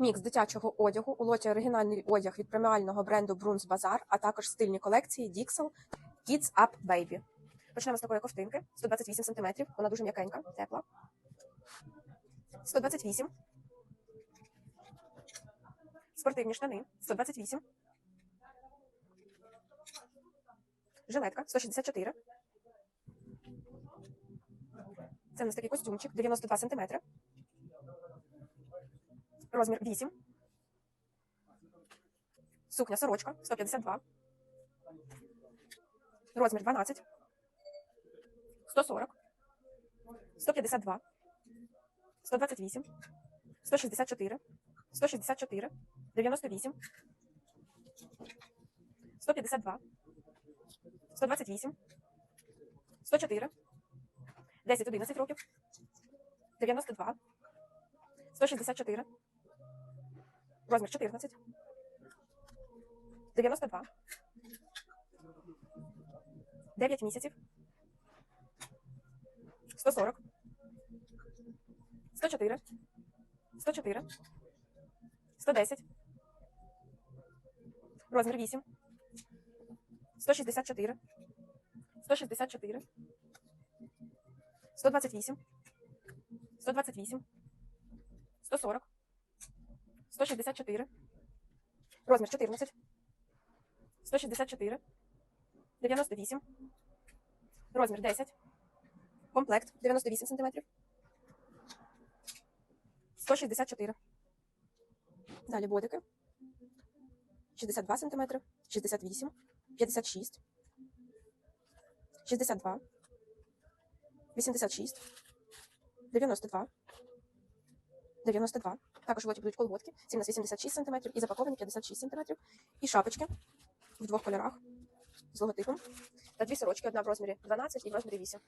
Мікс дитячого одягу у лоті оригінальний одяг від преміального бренду Bruns Bazaar, а також стильні колекції Dixel Kids Up Baby. Почнемо з такої ковтинки 128 см. Вона дуже м'якенька, тепла. 128. Спортивні штани 128. Жилетка 164. Це у нас такий костюмчик 92 см. Розмір 8. Сукня сорочка 152. Розмір 12. 140. 152. 128. 164. 164. 98. 152. 128. 104. 10 11 років. 92. 164. Розмір 14. 92. 9 місяців. 140. 104. 104. 110. Розмір 8. 164. 164. 128. 128. 140. 164. Розмір 14. 164. 98. Розмір 10. Комплект 98 см. 164. Далі бодики. 62 см. 68. 56. 62. 86. 92. 92. Також в лоті будуть колготки. Ці у нас 86 см і запаковані 56 см. І шапочки в двох кольорах з логотипом. Та дві сорочки, одна в розмірі 12 і в розмірі 8.